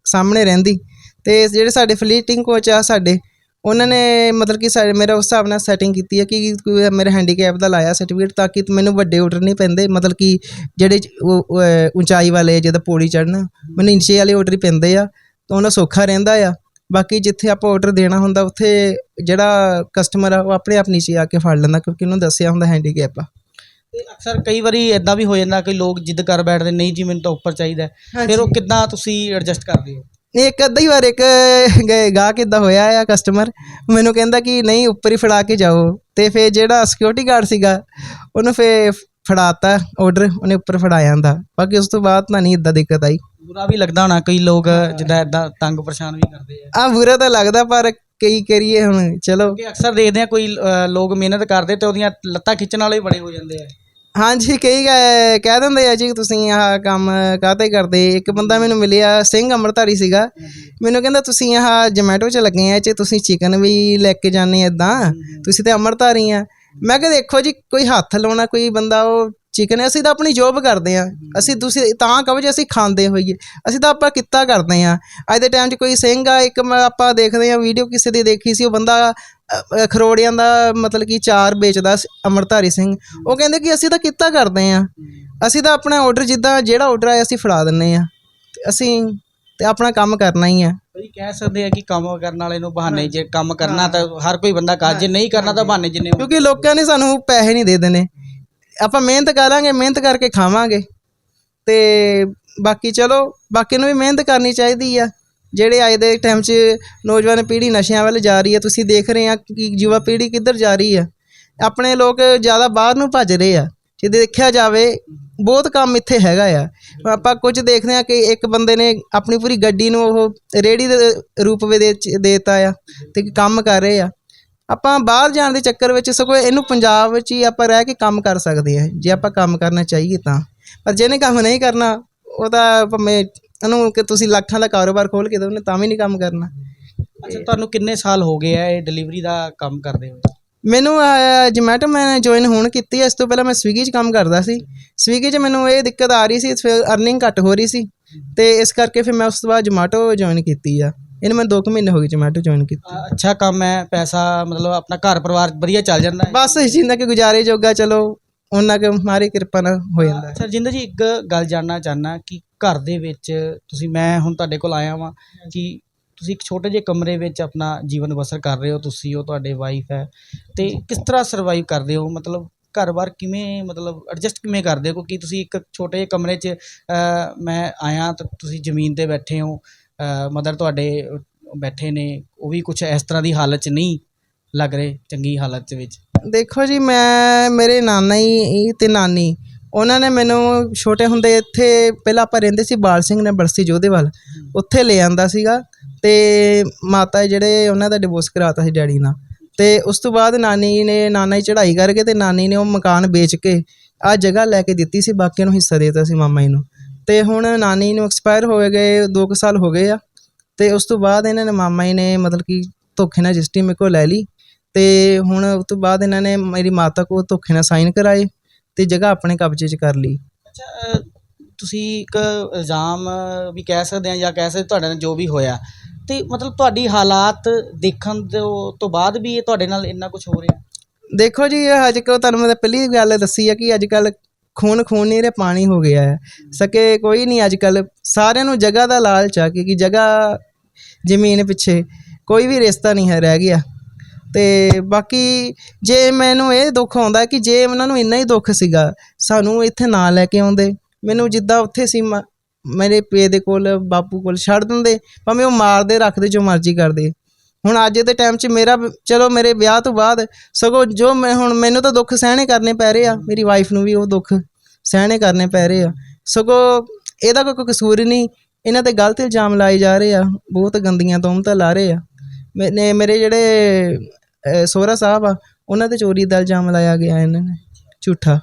ਸਾਹਮਣੇ ਰਹਿੰਦੀ। ਤੇ ਜਿਹੜੇ ਸਾਡੇ ਫਲੀਟਿੰਗ ਕੋਚ ਆ ਸਾਡੇ ਉਹਨਾਂ ਨੇ ਮਤਲਬ ਕਿ ਸਾਡੇ ਮੇਰਾ ਉਸ ਹਿਸਾਬ ਨਾਲ ਸੈਟਿੰਗ ਕੀਤੀ ਹੈ ਕਿ ਮੇਰੇ ਹੈਂਡੀਕੈਪ ਦਾ ਲਾਇਆ ਸਰਟੀਫਿਕੇਟ ਤਾਂ ਕਿ ਮੈਨੂੰ ਵੱਡੇ ਆਰਡਰ ਨਹੀਂ ਪੈਂਦੇ ਮਤਲਬ ਕਿ ਜਿਹੜੇ ਉਚਾਈ ਵਾਲੇ ਜਦੋਂ ਪੌੜੀ ਚੜ੍ਹਨਾ ਮੈਨੂੰ ਨੀਚੇ ਵਾਲੇ ਆਰਡਰ ਹੀ ਪੈਂਦੇ ਆ ਤਾਂ ਉਹਨਾਂ ਸੌਖਾ ਰਹਿੰਦਾ ਆ। ਬਾਕੀ ਜਿੱਥੇ ਆਪਾਂ ਆਰਡਰ ਦੇਣਾ ਹੁੰਦਾ ਉੱਥੇ ਜਿਹੜਾ ਕਸਟਮਰ ਆ ਉਹ ਆਪਣੇ ਆਪ ਨੀਚੇ ਆ ਕੇ ਫੜ ਲੈਂਦਾ ਕਿਉਂਕਿ ਉਹਨੂੰ ਦੱਸਿਆ ਹੁੰਦਾ ਹੈਂਡੀਕੈਪ ਆ। ਤੇ ਅਕਸਰ ਕਈ ਵਾਰੀ ਇਦਾਂ ਵੀ ਹੋ ਜਾਂਦਾ ਕਿ ਲੋਕ ਜਿੱਦ ਕਰ ਬੈਠਦੇ ਨਹੀਂ ਜੀ ਮੈਨੂੰ ਤਾਂ ਉੱਪਰ ਚਾਹੀਦਾ। ਫਿਰ ਉਹ ਕਿੱਦਾਂ ਤੁਸੀਂ ਐਡਜਸਟ ਕਰਦੇ ਹੋ? ਨਹੀਂ ਇੱਕ ਅੱਧਾ ਹੀ ਵਾਰ ਇੱਕ ਗ- ਇਦਾਂ ਹੋਇਆ ਆ ਕਸਟਮਰ ਮੈਨੂੰ ਕਹਿੰਦਾ ਕਿ ਨਹੀਂ ਉੱਪਰ ਹੀ ਫੜਾ ਕੇ ਜਾਓ। ਤੇ ਫਿਰ ਜਿਹੜਾ ਸਿਕਿਉਰਿਟੀ ਗਾਰਡ ਸੀਗਾ ਉਹਨੂੰ ਫਿਰ ਫੜਾਤਾ ਆਰਡਰ ਉਹਨੇ ਉੱਪਰ ਫੜਾਇਆ ਜਾਂਦਾ ਬਾਕੀ ਉਸ ਤੋਂ ਬਾਅਦ ਤਾਂ ਨਹੀਂ ਇਦਾਂ ਦਿੱਕਤ ਆਈ। ਬੁਰਾ ਵੀ ਲੱਗਦਾ ਹੋਣਾ ਕਈ ਲੋਕ ਜਿੱਦਾਂ ਇਦਾਂ ਤੰਗ ਪਰੇਸ਼ਾਨ ਵੀ ਕਰਦੇ ਆ। ਆ ਬੁਰਾ ਤਾਂ ਲੱਗਦਾ ਪਰ ਕਈ ਕਰੀਏ ਹੁਣ ਚਲੋ। ਕਿ ਅਕਸਰ ਦੇਖਦੇ ਆ ਕੋਈ ਲੋਕ ਮਿਹਨਤ ਕਰਦੇ ਤੇ ਉਹਦੀਆਂ ਲੱਤਾਂ ਖਿੱਚਣ ਵਾਲੇ ਵੀ ਬੜੇ ਹੋ ਜਾਂਦੇ ਆ। ਹਾਂਜੀ, ਕਈ ਕਹਿ ਕਹਿ ਦਿੰਦੇ ਆ ਜੀ ਤੁਸੀਂ ਆਹ ਕੰਮ ਕਾਹਤੇ ਕਰਦੇ? ਇੱਕ ਬੰਦਾ ਮੈਨੂੰ ਮਿਲਿਆ, ਸਿੰਘ ਅੰਮ੍ਰਿਤਧਾਰੀ ਸੀਗਾ। ਮੈਨੂੰ ਕਹਿੰਦਾ, ਤੁਸੀਂ ਆਹ ਜੋਮੈਟੋ 'ਚ ਲੱਗੇ ਆ, ਇਹ 'ਚ ਤੁਸੀਂ ਚਿਕਨ ਵੀ ਲੈ ਕੇ ਜਾਂਦੇ ਇਦਾਂ ਤੁਸੀਂ ਤੇ ਅੰਮ੍ਰਿਤਧਾਰੀ ਆ। ਮੈਂ ਕਿਹਾ, ਦੇਖੋ ਜੀ, ਕੋਈ ਹੱਥ ਲਾਉਣਾ ਕੋਈ ਬੰਦਾ, ਉਹ ਚਿਕਨ ਅਸੀਂ ਤਾਂ ਆਪਣੀ ਜੋਬ ਕਰਦੇ ਆ ਅਸੀਂ ਤੁਸੀਂ ਤਾਂ ਕਹੋ ਜੀ ਅਸੀਂ ਖਾਂਦੇ ਹੋਈਏ। ਅਸੀਂ ਤਾਂ ਆਪਾਂ ਕਿੱਤਾ ਕਰਦੇ ਆ ਅੱਜ ਦੇ ਟਾਈਮ 'ਚ ਕੋਈ ਸਿੰਘ ਆ ਇੱਕ ਆਪਾਂ ਦੇਖਦੇ ਆ ਵੀਡੀਓ ਕਿਸੇ ਦੀ ਦੇਖੀ ਸੀ ਉਹ ਬੰਦਾ ਖਰੋੜਿਆਂ ਦਾ ਮਤਲਬ ਕਿ ਚਾਰ ਵੇਚਦਾ ਸੀ, ਅੰਮ੍ਰਿਤਧਾਰੀ ਸਿੰਘ। ਉਹ ਕਹਿੰਦੇ ਕਿ ਅਸੀਂ ਤਾਂ ਕਿੱਤਾ ਕਰਦੇ ਆ ਅਸੀਂ ਤਾਂ ਆਪਣਾ ਆਰਡਰ ਜਿੱਦਾਂ ਜਿਹੜਾ ਆਰਡਰ ਆਇਆ ਅਸੀਂ ਫੜਾ ਦਿੰਨੇ ਆ ਤੇ ਅਸੀਂ ਤੇ ਆਪਣਾ ਕੰਮ ਕਰਨਾ ਹੀ ਆ ਕੋਈ ਕਹਿ ਸਕਦੇ ਆ ਕਿ ਕੰਮ ਕਰਨ ਵਾਲੇ ਨੂੰ ਬਹਾਨੇ ਜੇ ਕੰਮ ਕਰਨਾ ਤਾਂ ਹਰ ਕੋਈ ਬੰਦਾ ਕਰ ਜੇ ਨਹੀਂ ਕਰਨਾ ਤਾਂ ਬਹਾਨੇ ਜਿੰਨੇ ਕਿਉਂਕਿ ਲੋਕਾਂ ਨੇ ਸਾਨੂੰ ਪੈਸੇ ਨਹੀਂ ਦੇ ਦੇਣੇ। ਆਪਾਂ ਮਿਹਨਤ ਕਰਾਂਗੇ, ਮਿਹਨਤ ਕਰਕੇ ਖਾਵਾਂਗੇ। ਤੇ ਬਾਕੀ ਚਲੋ, ਬਾਕੀ ਨੂੰ ਵੀ ਮਿਹਨਤ ਕਰਨੀ ਚਾਹੀਦੀ ਆ। ਜਿਹੜੇ ਅੱਜ ਦੇ ਟਾਈਮ 'ਚ ਨੌਜਵਾਨ ਪੀੜ੍ਹੀ ਨਸ਼ਿਆਂ ਵੱਲ ਜਾ ਰਹੀ ਹੈ ਤੁਸੀਂ ਦੇਖ ਰਹੇ ਆ ਕਿ ਯੁਵਾ ਪੀੜ੍ਹੀ ਕਿੱਧਰ ਜਾ ਰਹੀ ਆ। ਆਪਣੇ ਲੋਕ ਜ਼ਿਆਦਾ ਬਾਹਰ ਨੂੰ ਭੱਜ ਰਹੇ ਆ, ਜੇ ਦੇਖਿਆ ਜਾਵੇ, ਬਹੁਤ ਕੰਮ ਇੱਥੇ ਹੈਗਾ ਆ। ਆਪਾਂ ਕੁਝ ਦੇਖਦੇ ਆ ਕਿ ਇੱਕ ਬੰਦੇ ਨੇ ਆਪਣੀ ਪੂਰੀ ਗੱਡੀ ਨੂੰ ਉਹ ਰੇੜੀ ਦੇ ਰੂਪ ਵਿੱਚ ਦੇਤਾ ਆ, ਤੇ ਕੰਮ ਕਰ ਰਹੇ ਆ। ਆਪਾਂ ਬਾਹਰ ਜਾਣ ਦੇ ਚੱਕਰ ਵਿੱਚ ਸਗੋਂ ਇਹਨੂੰ ਪੰਜਾਬ ਵਿੱਚ ਹੀ ਆਪਾਂ ਰਹਿ ਕੇ ਕੰਮ ਕਰ ਸਕਦੇ ਆ ਜੇ ਆਪਾਂ ਕੰਮ ਕਰਨਾ ਚਾਹੀਏ ਤਾਂ। ਪਰ ਜਿਹਨੇ ਕੰਮ ਨਹੀਂ ਕਰਨਾ ਉਹ ਤਾਂ ਭਾਵੇਂ ਉਹਨੂੰ ਕਿ ਤੁਸੀਂ ਲੱਖਾਂ ਦਾ ਕਾਰੋਬਾਰ ਖੋਲ ਕੇ ਦੋ ਉਹਨੇ ਤਾਂ ਵੀ ਨਹੀਂ ਕੰਮ ਕਰਨਾ। ਅੱਛਾ ਤੁਹਾਨੂੰ ਕਿੰਨੇ ਸਾਲ ਹੋ ਗਏ ਆ ਇਹ ਡਿਲੀਵਰੀ ਦਾ ਕੰਮ ਕਰਦੇ ਹੋਏ? ਮੈਨੂੰ ਜੋਮੈਟੋ ਮੈਂ ਜੁਆਇਨ ਹੁਣ ਕੀਤੀ ਹੈ ਇਸ ਤੋਂ ਪਹਿਲਾਂ ਮੈਂ ਸਵੀਗੀ 'ਚ ਕੰਮ ਕਰਦਾ ਸੀ। ਸਵੀਗੀ 'ਚ ਮੈਨੂੰ ਇਹ ਦਿੱਕਤ ਆ ਰਹੀ ਸੀ ਫਿਰ ਅਰਨਿੰਗ ਘੱਟ ਹੋ ਰਹੀ ਸੀ। ਤੇ ਇਸ ਕਰਕੇ ਫਿਰ ਮੈਂ ਉਸ ਤੋਂ ਬਾਅਦ ਜੋਮੈਟੋ ਜੁਆਇਨ ਕੀਤੀ ਆ। ਇਹਨੂੰ ਮੈਂ 2 ਮਹੀਨੇ ਹੋ ਗਏ ਜੋਮੈਟੋ ਜੁਆਇਨ ਕੀਤੀ। ਅੱਛਾ ਕੰਮ ਹੈ ਪੈਸਾ ਮਤਲਬ ਆਪਣਾ ਘਰ ਪਰਿਵਾਰ ਵਧੀਆ ਚੱਲ ਜਾਂਦਾ ਹੈ। ਬਸ ਇਸ ਜਿੰਨਾ ਕਿ ਗੁਜ਼ਾਰੇ ਜੋਗਾ ਚਲੋ ਉਹਨਾਂ ਕੇ ਮਾਰੀ ਕਿਰਪਾ ਨਾਲ ਹੋ ਜਾਂਦਾ ਹੈ। ਸਰਜਿੰਦਰ ਜੀ ਇੱਕ ਗੱਲ ਜਾਨਣਾ ਚਾਹਨਾ ਕਿ ਘਰ ਦੇ ਵਿੱਚ ਤੁਸੀਂ ਮੈਂ ਹੁਣ ਤੁਹਾਡੇ ਕੋਲ ਆਇਆ ਵਾਂ ਕਿ ਤੁਸੀਂ ਇੱਕ ਛੋਟੇ ਜਿਹੇ ਕਮਰੇ ਵਿੱਚ ਆਪਣਾ ਜੀਵਨ ਬਸਰ ਕਰ ਰਹੇ ਹੋ ਤੁਸੀਂ ਹੋ ਤੁਹਾਡੇ ਵਾਈਫ ਹੈ। ਤੇ ਕਿਸ ਤਰ੍ਹਾਂ ਸਰਵਾਈਵ ਕਰਦੇ ਹੋ? ਮਤਲਬ ਘਰ-ਬਾਰ ਕਿਵੇਂ ਮਤਲਬ ਐਡਜਸਟ ਕਿਵੇਂ ਕਰਦੇ ਹੋ? ਕਿਉਂਕਿ ਤੁਸੀਂ ਇੱਕ ਛੋਟੇ ਜਿਹੇ ਕਮਰੇ 'ਚ ਮੈਂ ਆਇਆ ਤਾਂ ਤੁਸੀਂ ਜ਼ਮੀਨ ਤੇ ਬੈਠੇ ਹੋ। ਮਦਰ ਤੁਹਾਡੇ ਬੈਠੇ ਨੇ, ਉਹ ਵੀ ਕੁਝ ਇਸ ਤਰ੍ਹਾਂ ਦੀ ਹਾਲਤ 'ਚ ਨਹੀਂ ਲੱਗ ਰਹੇ, ਚੰਗੀ ਹਾਲਤ ਦੇ ਵਿੱਚ? ਦੇਖੋ ਜੀ, ਮੈਂ, ਮੇਰੇ ਨਾਨਾ ਹੀ ਤੇ ਨਾਨੀ, ਉਹਨਾਂ ਨੇ ਮੈਨੂੰ ਛੋਟੇ ਹੁੰਦੇ ਇੱਥੇ, ਪਹਿਲਾਂ ਆਪਾਂ ਰਹਿੰਦੇ ਸੀ ਬਾਲ ਸਿੰਘ ਨੇ ਬਰਸੀ ਜੋਧੇਵਾਲ ਉੱਥੇ ਲੈ ਆਂਦਾ ਸੀਗਾ ਤੇ ਮਾਤਾ ਜਿਹੜੇ ਉਹਨਾਂ ਦਾ ਡਿਵੋਰਸ ਕਰਾਤਾ ਸੀ ਡੈਡੀ ਨਾਲ ਤੇ ਉਸ ਤੋਂ ਬਾਅਦ ਨਾਨੀ ਨੇ, ਨਾਨਾ ਹੀ ਚੜ੍ਹਾਈ ਕਰਕੇ ਤੇ ਨਾਨੀ ਨੇ ਉਹ ਮਕਾਨ ਵੇਚ ਕੇ ਆ ਜਗ੍ਹਾ ਲੈ ਕੇ ਦਿੱਤੀ ਸੀ, ਬਾਕੀਆਂ ਨੂੰ ਹਿੱਸਾ ਦੇਤਾ ਸੀ ਮਾਮਾ ਜੀ ਨੂੰ। ਤੇ ਹੁਣ ਨਾਨੀ ਨੂੰ ਐਕਸਪਾਇਰ ਹੋ ਗਏ 2 ਕੁ ਸਾਲ ਹੋ ਗਏ ਆ ਤੇ ਉਸ ਤੋਂ ਬਾਅਦ ਇਹਨਾਂ ਨੇ ਮਾਮਾ ਜੀ ਨੇ ਮਤਲਬ ਕਿ ਧੋਖੇ ਨਾਲ ਰਜਿਸਟਰੀ ਮੇਰੇ ਕੋਲ ਲੈ ਲਈ ਤੇ ਹੁਣ ਉਸ ਤੋਂ ਬਾਅਦ ਇਹਨਾਂ ਨੇ ਮੇਰੀ ਮਾਤਾ ਕੋਲ ਧੋਖੇ ਨਾਲ ਸਾਈਨ ਕਰਾਏ ਤੇ ਜਗ੍ਹਾ ਆਪਣੇ ਕਬਜ਼ੇ 'ਚ ਕਰ ਲਈ। ਅੱਛਾ ਤੁਸੀਂ ਇੱਕ ਇਲਜ਼ਾਮ ਵੀ ਕਹਿ ਸਕਦੇ ਆ ਜਾਂ ਕਹਿ ਸਕਦੇ ਤੁਹਾਡੇ ਨਾਲ ਜੋ ਵੀ ਹੋਇਆ। ਤੇ ਮਤਲਬ ਤੁਹਾਡੀ ਹਾਲਾਤ ਦੇਖਣ ਤੋਂ ਬਾਅਦ ਵੀ ਇਹ ਤੁਹਾਡੇ ਨਾਲ ਇੰਨਾ ਕੁਝ ਹੋ ਰਿਹਾ? ਦੇਖੋ ਜੀ ਇਹ ਅੱਜ ਕੱਲ੍ਹ ਤੁਹਾਨੂੰ ਮੈਂ ਪਹਿਲੀ ਗੱਲ ਦੱਸੀ ਹੈ ਕਿ ਅੱਜ ਕੱਲ ਖੂਨ ਖੂਨ ਨਹੀਂ ਰਿਹਾ ਪਾਣੀ ਹੋ ਗਿਆ ਹੈ। ਸਕੇ ਕੋਈ ਨਹੀਂ ਅੱਜ ਕੱਲ ਸਾਰਿਆਂ ਨੂੰ ਜਗ੍ਹਾ ਦਾ ਲਾਲਚ ਆ ਕਿ ਜਗ੍ਹਾ ਜ਼ਮੀਨ ਪਿੱਛੇ ਕੋਈ ਵੀ ਰਿਸ਼ਤਾ ਨਹੀਂ ਹੈ, ਰਹਿ ਗਿਆ। ਤੇ ਬਾਕੀ ਜੇ ਮੈਨੂੰ ਇਹ ਦੁੱਖ ਆਉਂਦਾ ਕਿ ਜੇ ਉਹਨਾਂ ਨੂੰ ਇੰਨਾ ਹੀ ਦੁੱਖ ਸੀਗਾ, ਸਾਨੂੰ ਇੱਥੇ ਨਾ ਲੈ ਕੇ ਆਉਂਦੇ। ਮੈਨੂੰ ਜਿੱਦਾਂ ਉੱਥੇ ਸੀ ਮੇਰੇ ਪੇ ਦੇ ਕੋਲ, ਬਾਪੂ ਕੋਲ ਛੱਡ ਦਿੰਦੇ। ਭਾਵੇਂ ਉਹ ਮਾਰਦੇ, ਰੱਖਦੇ, ਜੋ ਮਰਜ਼ੀ ਕਰਦੇ। ਹੁਣ ਅੱਜ ਦੇ ਟਾਈਮ 'ਚ ਮੇਰਾ ਚਲੋ ਮੇਰੇ ਵਿਆਹ ਤੋਂ ਬਾਅਦ ਸਗੋਂ ਜੋ ਮੈਂ ਹੁਣ ਮੈਨੂੰ ਤਾਂ ਦੁੱਖ ਸਹਿਣੇ ਕਰਨੇ ਪੈ ਰਹੇ ਆ, ਮੇਰੀ ਵਾਈਫ ਨੂੰ ਵੀ ਉਹ ਦੁੱਖ ਸਹਿਣੇ ਕਰਨੇ ਪੈ ਰਹੇ ਆ। ਸਗੋਂ ਇਹਦਾ ਕੋਈ ਕਸੂਰ ਨਹੀਂ, ਇਹਨਾਂ ਤੇ ਗਲਤ ਇਲਜ਼ਾਮ ਲਾਏ ਜਾ ਰਹੇ ਆ, ਬਹੁਤ ਗੰਦੀਆਂ ਤੋਮਤਾਂ ਲਾ ਰਹੇ ਆ। ਮੈਨੇ ਮੇਰੇ ਜਿਹੜੇ ਸੋਹਰਾ ਸਾਹਿਬ ਆ, ਉਹਨਾਂ ਤੇ ਚੋਰੀ ਦਾ ਇਲਜ਼ਾਮ ਲਾਇਆ ਗਿਆ ਇਹਨਾਂ ਨੇ, ਝੂਠਾ।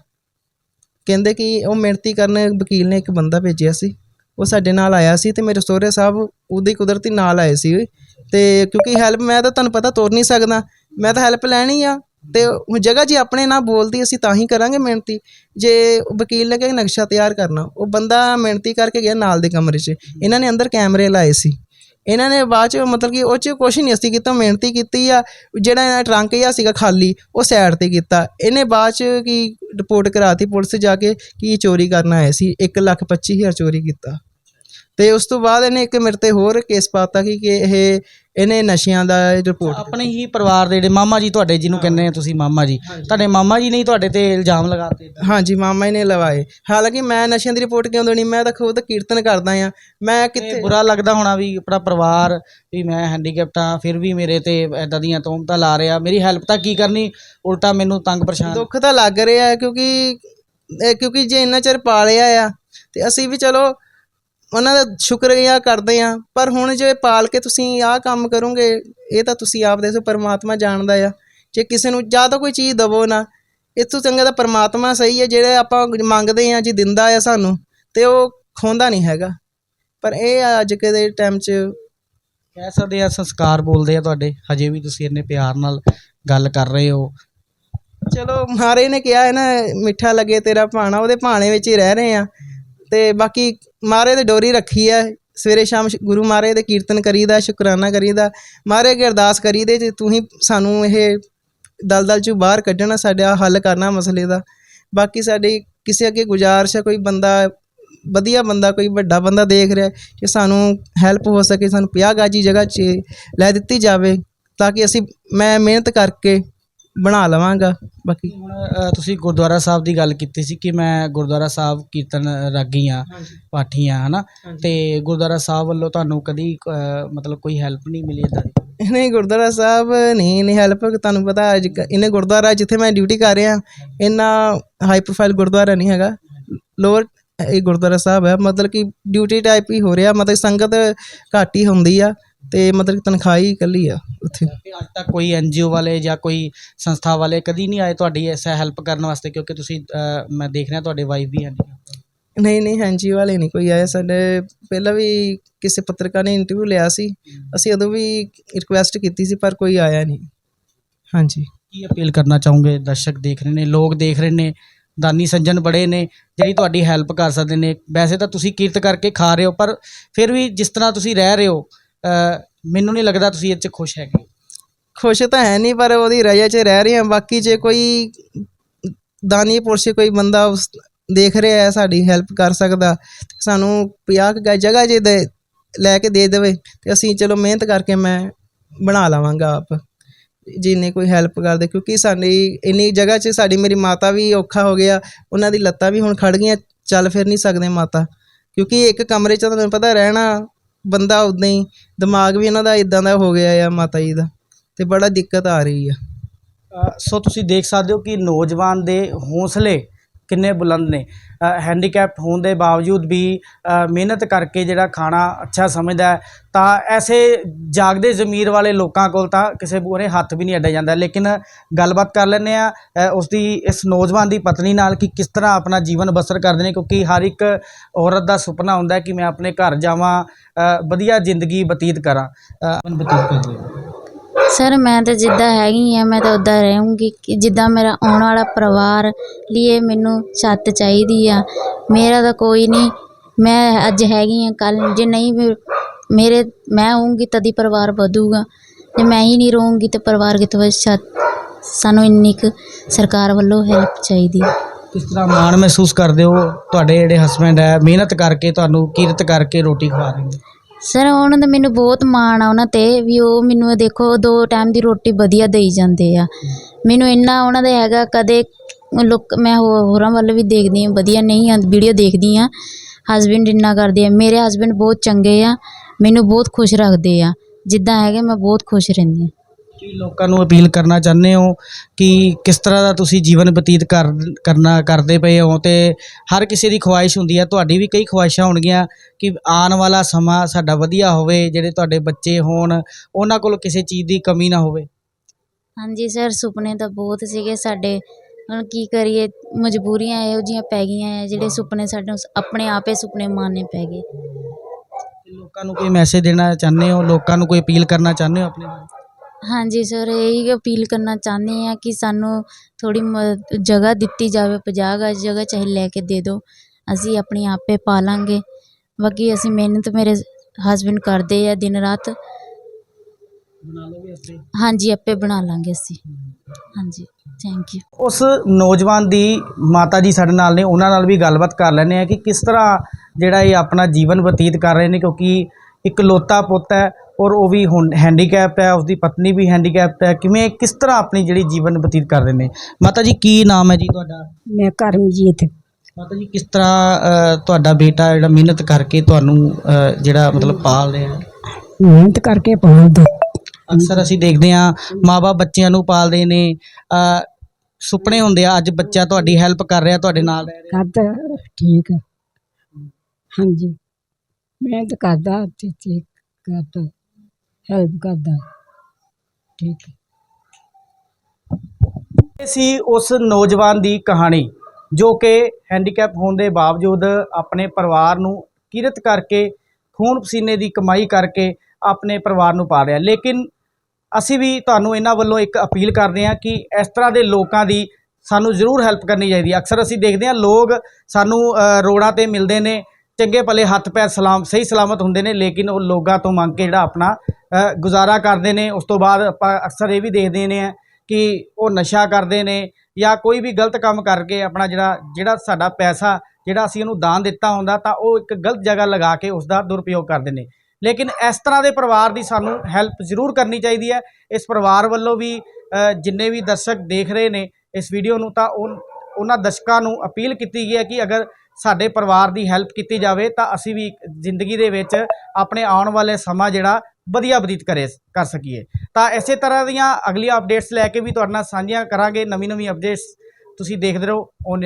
ਕਹਿੰਦੇ ਕਿ ਉਹ ਮਿਹਨਤੀ ਕਰਨ ਵਕੀਲ ਨੇ ਇੱਕ ਬੰਦਾ ਭੇਜਿਆ ਸੀ। ਉਹ ਸਾਡੇ ਨਾਲ ਆਇਆ ਸੀ ਤੇ ਮੇਰੇ ਸਹੁਰੇ ਸਾਹਿਬ ਉਹਦੇ ਕੁਦਰਤੀ ਨਾਲ ਆਏ ਸੀ। ਤੇ ਕਿਉਂਕਿ ਹੈਲਪ ਮੈਂ ਤਾਂ ਤੁਹਾਨੂੰ ਪਤਾ ਤੋਰ ਨਹੀਂ ਸਕਦਾ। ਮੈਂ ਤਾਂ ਹੈਲਪ ਲੈਣੀ ਆ। ਤੇ ਹੁਣ ਜਗ੍ਹਾ ਜੀ ਆਪਣੇ ਨਾਲ ਬੋਲਦੀ, ਅਸੀਂ ਤਾਂ ਹੀ ਕਰਾਂਗੇ ਮਿਹਨਤੀ। ਜੇ ਵਕੀਲ ਨੇ ਕਿਹਾ ਨਕਸ਼ਾ ਤਿਆਰ ਕਰਨਾ, ਉਹ ਬੰਦਾ ਮਿਹਨਤੀ ਕਰਕੇ ਗਿਆ ਨਾਲ ਦੇ ਕਮਰੇ 'ਚ। ਇਹਨਾਂ ਨੇ ਅੰਦਰ ਕੈਮਰੇ ਲਾਏ ਸੀ। ਇਹਨਾਂ ਨੇ ਬਾਅਦ ਚ ਮਤਲਬ ਕਿ ਉਹ ਚ ਕੁਛ ਨਹੀਂ ਅਸੀਂ ਕੀਤਾ, ਮਿਹਨਤੀ ਕੀਤੀ ਆ। ਜਿਹੜਾ ਇਹਨਾਂ ਟਰੰਕ ਜਿਹਾ ਸੀਗਾ ਖਾਲੀ, ਉਹ ਸਾਈਡ ਤੇ ਕੀਤਾ। ਇਹਨੇ ਬਾਅਦ ਚ ਕੀ ਰਿਪੋਰਟ ਕਰਾਤੀ ਪੁਲਿਸ ਜਾ ਕੇ ਕਿ ਇਹ ਚੋਰੀ ਕਰਨ ਆਏ ਸੀ। 1 ਲੱਖ 25 ਹਜ਼ਾਰ ਚੋਰੀ ਕੀਤਾ। ਤੇ ਉਸ ਤੋਂ ਬਾਅਦ ਇਹਨੇ ਇੱਕ ਮੇਰੇ ਤੇ ਹੋਰ ਕੇਸ ਪਾਤਾ ਕਿ ਕਿ ਇਹ ਇਹਨੇ ਨਸ਼ਿਆਂ ਦਾ ਰਿਪੋਰਟ ਆਪਣੇ ਹੀ ਪਰਿਵਾਰ ਦੇ ਜਿਹੜੇ ਮਾਮਾ ਜੀ ਤੁਹਾਡੇ ਜਿਹਨੂੰ ਕਹਿੰਦੇ ਆ ਤੁਸੀਂ ਮਾਮਾ ਜੀ। ਤੁਹਾਡੇ ਮਾਮਾ ਜੀ ਨੇ ਹੀ ਤੁਹਾਡੇ ਤੇ ਇਲਜ਼ਾਮ ਲਗਾਤੇ। ਹਾਂਜੀ ਮਾਮਾ ਜੀ ਨੇ ਲਵਾਏ। ਹਾਲਾਂਕਿ ਮੈਂ ਨਸ਼ਿਆਂ ਦੀ ਰਿਪੋਰਟ ਕਿਉਂ ਦੇਣੀ? ਮੈਂ ਤਾਂ ਖੁਦ ਕੀਰਤਨ ਕਰਦਾ ਆ ਮੈਂ ਕਿਤੇ ਬੁਰਾ ਲੱਗਦਾ ਹੋਣਾ ਵੀ ਆਪਣਾ ਪਰਿਵਾਰ ਵੀ ਮੈਂ ਹੈਂਡੀਕੈਪਟ ਆ ਫਿਰ ਵੀ ਮੇਰੇ ਤੇ ਐਦਾਂ ਦੀਆਂ ਤੋਮਤਾਂ ਲਾ ਰਿਹਾ। ਮੇਰੀ ਹੈਲਪ ਤਾਂ ਕੀ ਕਰਨੀ? ਉਲਟਾ ਮੈਨੂੰ ਤੰਗ ਪਰੇਸ਼ਾਨ ਦੁੱਖ ਤਾਂ ਲੱਗ ਰਿਹਾ ਹੈ ਕਿਉਂਕਿ ਕਿਉਂਕਿ ਜੇ ਇੰਨਾ ਚਿਰ ਪਾਲਿਆ ਆ ਤੇ ਅਸੀਂ ਵੀ ਚਲੋ ਉਹਨਾਂ ਦਾ ਸ਼ੁਕਰੀਆ ਕਰਦੇ ਆ ਪਰ ਹੁਣ ਜੇ ਪਾਲ ਕੇ ਤੁਸੀਂ ਆਹ ਕੰਮ ਕਰੋਗੇ ਇਹ ਤਾਂ ਤੁਸੀਂ ਆਪ ਦੇ ਸੋ ਪਰਮਾਤਮਾ ਜਾਣਦਾ ਆ। ਜੇ ਕਿਸੇ ਨੂੰ ਜਾਂ ਤਾਂ ਕੋਈ ਚੀਜ਼ ਦਵੋ ਨਾ ਇਸ ਤੋਂ ਚੰਗਾ ਤਾਂ ਪਰਮਾਤਮਾ ਸਹੀ ਹੈ ਜਿਹੜੇ ਆਪਾਂ ਮੰਗਦੇ ਆ ਜੀ ਦਿੰਦਾ ਆ ਸਾਨੂੰ ਤੇ ਉਹ ਖੋਂਦਾ ਨਹੀਂ ਹੈਗਾ। ਪਰ ਇਹ ਅੱਜ ਕੇ ਦੇ ਟਾਈਮ 'ਚ ਕਹਿ ਸਕਦੇ ਆ ਸੰਸਕਾਰ ਬੋਲਦੇ ਆ ਤੁਹਾਡੇ। ਹਜੇ ਵੀ ਤੁਸੀਂ ਇੰਨੇ ਪਿਆਰ ਨਾਲ ਗੱਲ ਕਰ ਰਹੇ ਹੋ। ਚਲੋ ਮਹਾਰਾਜ ਨੇ ਕਿਹਾ ਹੈ ਨਾ ਮਿੱਠਾ ਲੱਗੇ ਤੇਰਾ ਭਾਣਾ ਉਹਦੇ ਭਾਣੇ ਵਿੱਚ ਹੀ ਰਹਿ ਰਹੇ ਆ ਤੇ ਬਾਕੀ ਮਹਾਰਾਜ ਦੇ ਡੋਰੀ ਰੱਖੀ ਹੈ ਸਵੇਰੇ ਸ਼ਾਮ ਗੁਰੂ ਮਹਾਰਾਜ ਦੇ ਕੀਰਤਨ ਕਰੀਦਾ, ਸ਼ੁਕਰਾਨਾ ਕਰੀਦਾ। ਮਹਾਰਾਜ ਅੱਗੇ ਅਰਦਾਸ ਕਰੀਦੇ ਤੇ ਤੂੰ ਹੀ ਸਾਨੂੰ ਇਹ ਦਲਦਲ ਚੋਂ ਬਾਹਰ ਕੱਢਣਾ, ਸਾਡਾ ਹੱਲ ਕਰਨਾ ਮਸਲੇ ਦਾ। ਬਾਕੀ ਸਾਡੀ ਕਿਸੇ ਅੱਗੇ ਗੁਜ਼ਾਰਿਸ਼ ਹੈ ਕੋਈ ਬੰਦਾ, ਵਧੀਆ ਬੰਦਾ, ਕੋਈ ਵੱਡਾ ਬੰਦਾ ਦੇਖ ਰਿਹਾ ਕਿ ਸਾਨੂੰ ਹੈਲਪ ਹੋ ਸਕੇ, ਸਾਨੂੰ 50 ਗਾਜੀ ਜਗ੍ਹਾ 'ਚ ਲੈ ਦਿੱਤੀ ਜਾਵੇ ਤਾਂ ਕਿ ਅਸੀਂ ਮੈਂ ਮਿਹਨਤ ਕਰਕੇ ਬਣਾ ਲਵਾਂਗਾ। ਬਾਕੀ ਹੁਣ ਅ, ਤੁਸੀਂ ਗੁਰਦੁਆਰਾ ਸਾਹਿਬ ਦੀ ਗੱਲ ਕੀਤੀ ਸੀ ਕਿ ਮੈਂ ਗੁਰਦੁਆਰਾ ਸਾਹਿਬ ਕੀਰਤਨ ਰਾਗੀ ਆ ਪਾਠੀ ਆ ਹਨਾ? ਤੇ ਗੁਰਦੁਆਰਾ ਸਾਹਿਬ ਵੱਲੋਂ ਤੁਹਾਨੂੰ ਕਦੀ ਅ, ਮਤਲਬ ਕੋਈ ਹੈਲਪ ਨਹੀਂ ਮਿਲੀ ਇਦਾਂ ਦੀ? ਨਹੀਂ ਗੁਰਦੁਆਰਾ ਸਾਹਿਬ ਨਹੀਂ ਨਹੀਂ ਹੈਲਪ ਤੁਹਾਨੂੰ ਪਤਾ ਅੱਜ ਕ- ਇਹਨੇ ਗੁਰਦੁਆਰਾ ਜਿੱਥੇ ਮੈਂ ਡਿਊਟੀ ਕਰ ਰਿਹਾ ਇੰਨਾ ਹਾਈ ਪ੍ਰੋਫਾਈਲ ਗੁਰਦੁਆਰਾ ਨਹੀਂ ਹੈਗਾ। ਲੋਅਰ ਇਹ ਗੁਰਦੁਆਰਾ ਸਾਹਿਬ ਹੈ। ਮਤਲਬ ਕਿ ਡਿਊਟੀ ਟਾਈਪ ਹੀ ਹੋ ਰਿਹਾ। ਮਤਲਬ ਸੰਗਤ ਘੱਟ ਹੀ ਹੁੰਦੀ ਆ। ਤੇ ਮਤਲਬ ਤਨਖਾਹ ਹੀ ਇਕੱਲੀ ਆ ਉੱਥੇ। ਅੱਜ ਤੱਕ ਕੋਈ ਐਨਜੀਓ ਵਾਲੇ ਜਾਂ ਕੋਈ ਸੰਸਥਾ ਵਾਲੇ ਕਦੀ ਨਹੀਂ ਆਏ ਤੁਹਾਡੀ ਐਸਾ ਹੈਲਪ ਕਰਨ ਵਾਸਤੇ ਕਿਉਂਕਿ ਤੁਸੀਂ ਮੈਂ ਦੇਖ ਰਿਹਾ ਤੁਹਾਡੇ ਵਾਈਫ ਵੀ ਹਨ ਨਹੀਂ ਨਹੀਂ ਹਾਂਜੀ ਵਾਲੇ ਨਹੀਂ ਕੋਈ ਆਇਆ ਸਾਡੇ ਪਹਿਲਾਂ ਵੀ ਕਿਸੇ ਪੱਤਰਕਾਰ ਨੇ ਇੰਟਰਵਿਊ ਲਿਆ ਸੀ। ਅਸੀਂ ਉਦੋਂ ਵੀ ਰਿਕੁਐਸਟ ਕੀਤੀ ਸੀ ਪਰ ਕੋਈ ਆਇਆ ਨਹੀਂ। ਹਾਂਜੀ। ਕੀ ਅਪੀਲ ਕਰਨਾ ਚਾਹੋਗੇ? ਦਰਸ਼ਕ ਦੇਖ ਰਹੇ ਨੇ ਲੋਕ ਦੇਖ ਰਹੇ ਨੇ ਦਾਨੀ ਸੱਜਣ ਬੜੇ ਨੇ ਜਿਹੜੀ ਤੁਹਾਡੀ ਹੈਲਪ ਕਰ ਸਕਦੇ ਨੇ। ਵੈਸੇ ਤਾਂ ਤੁਸੀਂ ਕੀਰਤ ਕਰਕੇ ਖਾ ਰਹੇ ਹੋ ਪਰ ਫਿਰ ਵੀ ਜਿਸ ਤਰ੍ਹਾਂ ਤੁਸੀਂ ਰਹਿ ਰਹੇ ਹੋ ਮੈਨੂੰ ਨਹੀਂ ਲੱਗਦਾ ਤੁਸੀਂ ਇਹ 'ਚ ਖੁਸ਼ ਹੈਗੇ। ਖੁਸ਼ ਤਾਂ ਹੈ ਨਹੀਂ, ਪਰ ਉਹਦੀ ਰਜਾ 'ਚ ਰਹਿ ਰਹੇ ਹਾਂ। ਬਾਕੀ ਜੇ ਕੋਈ ਦਾਨੀ ਪੁਰਸ਼ ਕੋਈ ਬੰਦਾ ਉਸ ਦੇਖ ਰਿਹਾ ਹੈ, ਸਾਡੀ ਹੈਲਪ ਕਰ ਸਕਦਾ। ਸਾਨੂੰ 50 ਕੁ ਜਗ੍ਹਾ ਜੇ ਦੇ, ਲੈ ਕੇ ਦੇ ਦੇਵੇ, ਤੇ ਅਸੀਂ ਚਲੋ ਮਿਹਨਤ ਕਰਕੇ ਮੈਂ ਬਣਾ ਲਵਾਂਗਾ ਆਪ। ਜਿੰਨੇ ਕੋਈ ਹੈਲਪ ਕਰਦੇ ਕਿਉਂਕਿ ਸਾਡੀ ਇੰਨੀ ਜਗ੍ਹਾ 'ਚ ਸਾਡੀ ਮੇਰੀ ਮਾਤਾ ਵੀ ਔਖਾ ਹੋ ਗਿਆ। ਉਹਨਾਂ ਦੀ ਲੱਤਾਂ ਵੀ ਹੁਣ ਖੜ ਗਈਆਂ, ਚੱਲ ਫਿਰ ਨਹੀਂ ਸਕਦੇ ਮਾਤਾ। ਕਿਉਂਕਿ ਇੱਕ ਕਮਰੇ 'ਚ ਤੁਹਾਨੂੰ ਪਤਾ ਰਹਿਣਾ ਬੰਦਾ ਉਦਾਂ ਹੀ ਦਿਮਾਗ ਵੀ ਇਹਨਾਂ ਦਾ ਇੱਦਾਂ ਦਾ ਹੋ ਗਿਆ ਆ, ਮਾਤਾ ਜੀ ਦਾ ਅਤੇ ਬੜਾ ਦਿੱਕਤ ਆ ਰਹੀ ਆ। ਸੋ ਤੁਸੀਂ ਦੇਖ ਸਕਦੇ ਹੋ ਕਿ ਨੌਜਵਾਨ ਦੇ ਹੌਂਸਲੇ ਕਿੰਨੇ ਬੁਲੰਦ ਨੇ। ਹੈਂਡੀਕੈਪ ਹੋਣ ਦੇ ਬਾਵਜੂਦ ਵੀ ਮਿਹਨਤ ਕਰਕੇ ਜਿਹੜਾ ਖਾਣਾ ਅੱਛਾ ਸਮਝਦਾ ਤਾਂ ਐਸੇ ਜਾਗਦੇ ਜ਼ਮੀਰ ਵਾਲੇ ਲੋਕਾਂ ਕੋਲ ਤਾਂ ਕਿਸੇ ਬੂਰੇ ਹੱਥ ਵੀ ਨਹੀਂ ਅੱਡਿਆ ਜਾਂਦਾ। ਲੇਕਿਨ ਗੱਲਬਾਤ ਕਰ ਲੈਂਦੇ ਆ ਉਸ ਦੀ ਇਸ ਨੌਜਵਾਨ ਦੀ ਪਤਨੀ ਨਾਲ ਕਿ ਕਿਸ ਤਰ੍ਹਾਂ ਆਪਣਾ ਜੀਵਨ ਬਸਰ ਕਰਦੇ ਨੇ, ਕਿਉਂਕਿ ਹਰ ਇੱਕ ਔਰਤ ਦਾ ਸੁਪਨਾ ਹੁੰਦਾ ਕਿ ਮੈਂ ਆਪਣੇ ਘਰ ਜਾਵਾਂ ਵਧੀਆ ਜ਼ਿੰਦਗੀ ਬਤੀਤ ਕਰਾਂ। ਬਤੀਤ ਕਰਦੇ ਸਰ, ਮੈਂ ਤਾਂ ਜਿੱਦਾਂ ਹੈਗੀ ਹਾਂ ਮੈਂ ਤਾਂ ਉੱਦਾਂ ਰਹੂੰਗੀ ਕਿ ਜਿੱਦਾਂ ਮੇਰਾ ਆਉਣ ਵਾਲਾ ਪਰਿਵਾਰ ਲਈ ਮੈਨੂੰ ਛੱਤ ਚਾਹੀਦੀ ਆ। ਮੇਰਾ ਤਾਂ ਕੋਈ ਨਹੀਂ ਮੈਂ ਅੱਜ ਹੈਗੀ ਹਾਂ ਕੱਲ੍ਹ ਜੇ ਨਹੀਂ ਵੀ ਮੇਰੇ, ਮੈਂ ਹੋਊਂਗੀ ਤਦੀ ਪਰਿਵਾਰ ਵਧੂਗਾ। ਜੇ ਮੈਂ ਹੀ ਨਹੀਂ ਰਹੂੰਗੀ ਤਾਂ ਪਰਿਵਾਰ ਕਿੱਥੋਂ ਵਧ ਛੱਤ, ਸਾਨੂੰ ਇੰਨੀ ਕੁ ਸਰਕਾਰ ਵੱਲੋਂ ਹੈਲਪ ਚਾਹੀਦੀ ਹੈ ਕਿਸ ਤਰ੍ਹਾਂ ਮਾਣ ਮਹਿਸੂਸ ਕਰਦੇ ਹੋ ਤੁਹਾਡੇ ਜਿਹੜੇ ਹਸਬੈਂਡ ਹੈ? ਮਿਹਨਤ ਕਰਕੇ ਤੁਹਾਨੂੰ ਕਿਰਤ ਕਰਕੇ ਰੋਟੀ ਖਵਾ ਰਹੇ ਨੇ। ਸਰ ਉਹਨਾਂ ਦਾ ਮੈਨੂੰ ਬਹੁਤ ਮਾਣ ਆ ਉਹਨਾਂ ਤੇ ਵੀ ਉਹ ਮੈਨੂੰ ਦੇਖੋ, ਦੋ ਟਾਈਮ ਦੀ ਰੋਟੀ ਵਧੀਆ ਦੇਈ ਜਾਂਦੇ ਆ। ਮੈਨੂੰ ਇੰਨਾ ਉਹਨਾਂ ਦਾ ਹੈਗਾ, ਕਦੇ ਲੋਕ ਮੈਂ ਹੋ- ਹੋਰਾਂ ਵੱਲ ਵੀ ਦੇਖਦੀ ਹਾਂ, ਵਧੀਆ ਨਹੀਂ ਆ ਵੀਡੀਓ ਦੇਖਦੀ ਹਾਂ। ਹਸਬੈਂਡ ਇੰਨਾ ਕਰਦੇ ਆ। ਮੇਰੇ ਹਸਬੈਂਡ ਬਹੁਤ ਚੰਗੇ ਆ, ਮੈਨੂੰ ਬਹੁਤ ਖੁਸ਼ ਰੱਖਦੇ ਆ। ਜਿੱਦਾਂ ਹੈਗੇ ਮੈਂ ਬਹੁਤ ਖੁਸ਼ ਰਹਿੰਦੀ ਹਾਂ। ਕੀ ਲੋਕਾਂ ਨੂੰ ਅਪੀਲ ਕਰਨਾ ਚਾਹੁੰਦੇ ਹੋ? ਕਿ ਕਿਸ ਤਰ੍ਹਾਂ ਦਾ ਤੁਸੀਂ ਜੀਵਨ ਬਤੀਤ ਕਰ ਕਰਨਾ ਕਰਦੇ ਪਏ ਹੋ? ਤੇ ਹਰ ਕਿਸੇ ਦੀ ਖੁਆਇਸ਼ ਹੁੰਦੀ ਹੈ ਤੁਹਾਡੀ ਵੀ ਕਈ ਖੁਆਇਸ਼ਾਂ ਹੋਣਗੀਆਂ ਕਿ ਆਉਣ ਵਾਲਾ ਸਮਾਂ ਸਾਡਾ ਵਧੀਆ ਹੋਵੇ ਜਿਹੜੇ ਤੁਹਾਡੇ ਬੱਚੇ ਹੋਣ ਉਹਨਾਂ ਕੋਲ ਕਿਸੇ ਚੀਜ਼ ਦੀ ਕਮੀ ਨਾ ਹੋਵੇ। ਹਾਂਜੀ ਸਰ ਸੁਪਨੇ ਤਾਂ ਬਹੁਤ ਸੀਗੇ ਸਾਡੇ। ਹੁਣ ਕੀ ਕਰੀਏ ਮਜਬੂਰੀਆਂ ਇਹੋ ਜਿਹੀਆਂ ਪੈ ਗਈਆਂ ਆ ਜਿਹੜੇ ਸੁਪਨੇ ਸਾਡੇ ਆਪਣੇ ਆਪੇ ਸੁਪਨੇ ਮਾਰਨੇ ਪੈ ਗਏ। ਲੋਕਾਂ ਨੂੰ ਕੋਈ ਮੈਸੇਜ ਦੇਣਾ ਚਾਹੁੰਦੇ ਹੋ? ਲੋਕਾਂ ਨੂੰ ਕੋਈ ਅਪੀਲ ਕਰਨਾ ਚਾਹੁੰਦੇ ਹੋ ਆਪਣੇ ਬਾਰੇ? ਹਾਂਜੀ ਸਰ ਇਹੀ ਅਪੀਲ ਕਰਨਾ ਚਾਹੁੰਦੇ ਆ ਕਿ ਸਾਨੂੰ ਥੋੜੀ ਜਗ੍ਹਾ ਦਿੱਤੀ ਜਾਵੇ 50 ਗਜ ਜਗ੍ਹਾ ਚਾਹੇ ਲੈ ਕੇ ਦੇ ਦਿਓ। ਅਸੀਂ ਆਪਣੀ ਆਪੇ ਪਾਲਾਂਗੇ। ਬਾਕੀ ਅਸੀਂ ਮਿਹਨਤ ਮੇਰੇ ਹਸਬੈਂਡ ਕਰਦੇ ਆ ਦਿਨ ਰਾਤ। ਬਣਾ ਲਓਗੇ ਅਸੀਂ ਹਾਂਜੀ ਆਪੇ ਬਣਾ ਲਾਂਗੇ ਅਸੀਂ। ਹਾਂਜੀ ਥੈਂਕ ਯੂ ਉਸ ਨੌਜਵਾਨ ਦੀ ਮਾਤਾ ਜੀ ਸਾਡੇ ਨਾਲ ਨੇ ਉਹਨਾਂ ਨਾਲ ਵੀ ਗੱਲਬਾਤ ਕਰ ਲੈਂਦੇ ਆ ਕਿ ਕਿਸ ਤਰ੍ਹਾਂ ਜਿਹੜਾ ਇਹ ਆਪਣਾ ਜੀਵਨ ਬਤੀਤ ਕਰ ਰਹੇ ਨੇ ਕਿਉਂਕਿ ਇੱਕ ਲੋਤਾ ਪੁੱਤ ਹੈ ਔਰ ਉਹ ਵੀ ਹੁਣ ਹੈਂਡੀਕੈਪ ਹੈ ਉਸਦੀ ਪਤਨੀ ਵੀ ਹੈਂਡੀਕੈਪ ਹੈ। ਕਿਵੇਂ ਕਿਸ ਤਰ੍ਹਾਂ ਆਪਣੀ ਜਿਹੜੀ ਜੀਵਨ ਬਤੀਤ ਕਰ ਰਹੇ ਨੇ? ਮਾਤਾ ਜੀ ਕੀ ਨਾਮ ਹੈ ਜੀ ਤੁਹਾਡਾ? ਮੈਂ ਕਰਮਜੀਤ। ਮਾਤਾ ਜੀ ਕਿਸ ਤਰ੍ਹਾਂ ਤੁਹਾਡਾ ਬੇਟਾ ਜਿਹੜਾ ਮਿਹਨਤ ਕਰਕੇ ਤੁਹਾਨੂੰ ਜਿਹੜਾ ਮਤਲਬ ਪਾਲ ਰਿਹਾ? ਮਿਹਨਤ ਕਰਕੇ ਪਾਲਦਾ। ਅਕਸਰ ਅਸੀਂ ਦੇਖਦੇ ਹਾਂ ਮਾਪੇ ਬੱਚਿਆਂ ਨੂੰ ਪਾਲਦੇ ਨੇ। ਸੁਪਨੇ ਹੁੰਦੇ ਆ ਅੱਜ ਬੱਚਾ ਤੁਹਾਡੀ ਹੈਲਪ ਕਰ ਰਿਹਾ ਤੁਹਾਡੇ ਨਾਲ ਕਰਦਾ ਠੀਕ ਆ। ਹਾਂਜੀ। ਮਿਹਨਤ ਕਰਦਾ ਤੇ ਠੀਕ ਕਰਦਾ। ਹੈਲਪ ਕਰਦਾ। ਠੀਕ ਹੈ। ਇਹ ਸੀ ਉਸ ਨੌਜਵਾਨ ਦੀ ਕਹਾਣੀ ਜੋ ਕਿ ਹੈਂਡੀਕੈਪ ਹੋਣ ਦੇ ਬਾਵਜੂਦ ਆਪਣੇ ਪਰਿਵਾਰ ਨੂੰ ਕਿਰਤ ਕਰਕੇ ਖੂਨ ਪਸੀਨੇ ਦੀ ਕਮਾਈ ਕਰਕੇ ਆਪਣੇ ਪਰਿਵਾਰ ਨੂੰ ਪਾ ਰਿਹਾ। ਲੇਕਿਨ ਅਸੀਂ ਵੀ ਤੁਹਾਨੂੰ ਇਹਨਾਂ ਵੱਲੋਂ ਇੱਕ ਅਪੀਲ ਕਰਦੇ ਹਾਂ ਕਿ ਇਸ ਤਰ੍ਹਾਂ ਦੇ ਲੋਕਾਂ ਦੀ ਸਾਨੂੰ ਜ਼ਰੂਰ ਹੈਲਪ ਕਰਨੀ ਚਾਹੀਦੀ ਹੈ। ਅਕਸਰ ਅਸੀਂ ਦੇਖਦੇ ਹਾਂ ਲੋਕ ਸਾਨੂੰ ਅ, ਰੋਡਾਂ ਤੇ ਮਿਲਦੇ ਨੇ ਚੰਗੇ ਭਲੇ ਹੱਥ ਪੈਰ ਸਲਾਮ, ਸਹੀ ਸਲਾਮਤ ਹੁੰਦੇ ਨੇ, ਲੇਕਿਨ ਉਹ ਲੋਕਾਂ ਤੋਂ ਮੰਗ ਕੇ ਜਿਹੜਾ ਆਪਣਾ ਗੁਜ਼ਾਰਾ ਕਰਦੇ ਨੇ, ਉਸ ਤੋਂ ਬਾਅਦ ਆਪਾਂ ਅਕਸਰ ਇਹ ਵੀ ਦੇਖਦੇ ਨੇ ਆ ਕਿ ਉਹ ਨਸ਼ਾ ਕਰਦੇ ਨੇ ਜਾਂ ਕੋਈ ਵੀ ਗਲਤ ਕੰਮ ਕਰਕੇ ਆਪਣਾ ਜਿਹੜਾ ਜਿਹੜਾ ਸਾਡਾ ਪੈਸਾ, ਜਿਹੜਾ ਅਸੀਂ ਉਹਨੂੰ ਦਾਨ ਦਿੱਤਾ ਹੁੰਦਾ ਤਾਂ ਉਹ ਇੱਕ ਗਲਤ ਜਗ੍ਹਾ ਲਗਾ ਕੇ ਉਸ ਦਾ ਦੁਰਉਪਯੋਗ ਕਰਦੇ ਨੇ। ਲੇਕਿਨ ਇਸ ਤਰ੍ਹਾਂ ਦੇ ਪਰਿਵਾਰ ਦੀ ਸਾਨੂੰ ਹੈਲਪ ਜ਼ਰੂਰ ਕਰਨੀ ਚਾਹੀਦੀ ਹੈ। ਇਸ ਪਰਿਵਾਰ ਵੱਲੋਂ ਵੀ ਜਿੰਨੇ ਵੀ ਦਰਸ਼ਕ ਦੇਖ ਰਹੇ ਨੇ ਇਸ ਵੀਡੀਓ ਨੂੰ ਤਾਂ ਉਹਨਾਂ ਦਰਸ਼ਕਾਂ ਨੂੰ ਅਪੀਲ ਕੀਤੀ ਗਈ ਹੈ ਕਿ ਅਗਰ ਸਾਡੇ ਪਰਿਵਾਰ ਦੀ ਹੈਲਪ ਕੀਤੀ ਜਾਵੇ ਤਾਂ ਅਸੀਂ ਵੀ ਜ਼ਿੰਦਗੀ ਦੇ ਵਿੱਚ ਆਪਣੇ ਆਉਣ ਵਾਲੇ ਸਮਾਂ ਜਿਹੜਾ ਵਧੀਆ ਬਤੀਤ ਕਰੇ ਕਰ ਸਕੀਏ। ਤਾਂ ਇਸੇ ਤਰ੍ਹਾਂ ਦੀਆਂ ਅਗਲੀਆਂ ਅਪਡੇਟਸ ਲੈ ਕੇ ਵੀ ਤੁਹਾਡੇ ਨਾਲ ਸਾਂਝੀਆਂ ਕਰਾਂਗੇ। ਨਵੀਂ ਨਵੀਂ ਅਪਡੇਟਸ ਤੁਸੀਂ ਦੇਖਦੇ ਰਹੋ। ਔਨ